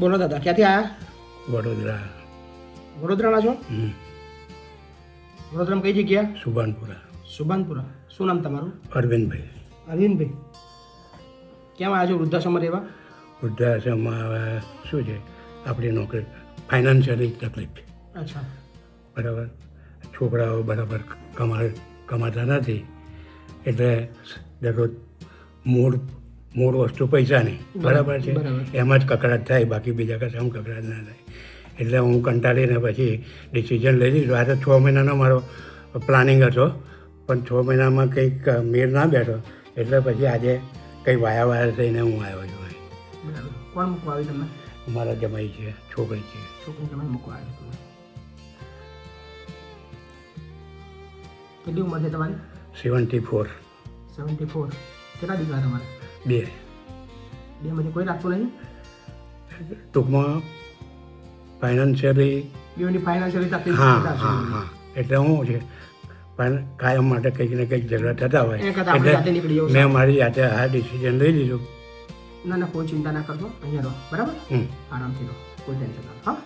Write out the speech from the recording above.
બોલો દાદા ક્યાંથી આવ્યા વડોદરા. વડોદરાના છો. વડોદરામાં કઈ જગ્યા? સુભાનપુરા. સુભાનપુરા. શું નામ તમારું? અરવિંદભાઈ. અરવિંદભાઈ. કેમ આવ્યા છો વૃદ્ધાશ્રમમાં રહેવા? વૃદ્ધાશ્રમમાં શું છે? આપણી નોકરી ફાઇનાન્શિયલી તકલીફ. અચ્છા. બરાબર? છોકરાઓ બરાબર કમા કમાતા નથી. એટલે દરરોજ મૂળ મૂળ વસ્તુ પૈસા નહીં. બરાબર છે. એમાં જ કકડાટ થાય બાકી બીજા કશામાં કકડાટ ના થાય. એટલે હું કંટાળીને પછી ડિસિઝન લઈ લીધું. આજે છ મહિનાનો મારો પ્લાનિંગ હતો પણ છ મહિનામાં કંઈક મેળ ના બેઠો. એટલે પછી આજે કંઈ વાયા વાયા થઈને હું આવ્યો છું અહીં. કોણ મૂકવા આવ્યું તમને? મારા જમાઈ છે છોકરી છે. છોકરી તમે મૂકવા કેટલી ઉંમર છે તમારી? સેવન્ટી ફોર સેવન્ટી ફોર કેટલા દીકરા તમારે? બે બે માંથી કોઈ રાખતું નહીં ટૂંકમાં ફાઇનાન્શિયલી બેની ફાઇનાન્શિયલી તકલીફ હા. હા હા એટલે હું છે પણ કાયમ માટે કંઈક ને કંઈક ઝઘડા થતા હોય એ કરતાં આપણે જાતે નીકળી જવું મેં મારી જાતે આ ડિસિઝન લઈ લીધું ના ના કોઈ ચિંતા ના કરશો અહીંયા રહો બરાબર આરામથી રહો કોઈ ટેન્શન ના હા